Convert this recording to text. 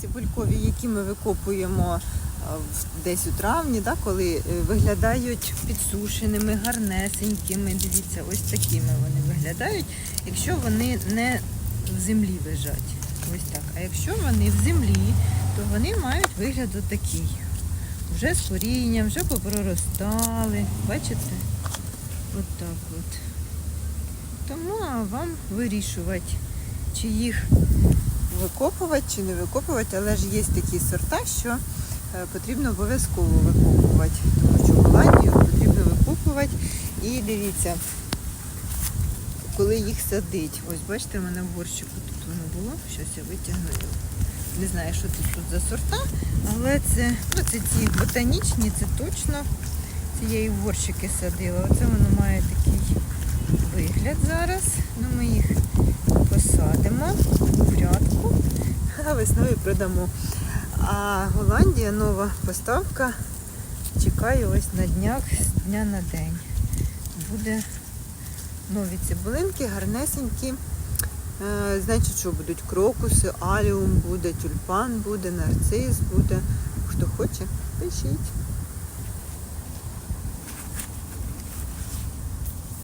цибулькові, які ми викопуємо десь у травні, да, коли е, виглядають підсушеними, гарнесенькими. Дивіться, ось такими вони виглядають, якщо вони не в землі лежать. Ось так. А якщо вони в землі, то вони мають вигляд отакий. Вже з корінням, вже попроростали. Бачите? От так от. Тому а вам вирішувати, чи їх викопувати, чи не викопувати, але ж є такі сорта, що е, потрібно обов'язково викопувати, тому що Голландію потрібно викопувати. І дивіться, коли їх садить. Ось бачите, в мене в горщику тут воно було. Щось я витягну. Не знаю, що тут, тут за сорта, але це, ну, це ті ботанічні, це точно. Це я садила. Оце воно має такий вигляд зараз. Ну, ми їх посадимо в рядку, а весною продамо. А Голландія нова поставка Чекаю ось на днях з дня на день. Буде нові цибулинки, гарнесенькі. Е, Значить, що будуть крокуси, аліум буде, тюльпан буде, нарцис буде. Хто хоче, пишіть.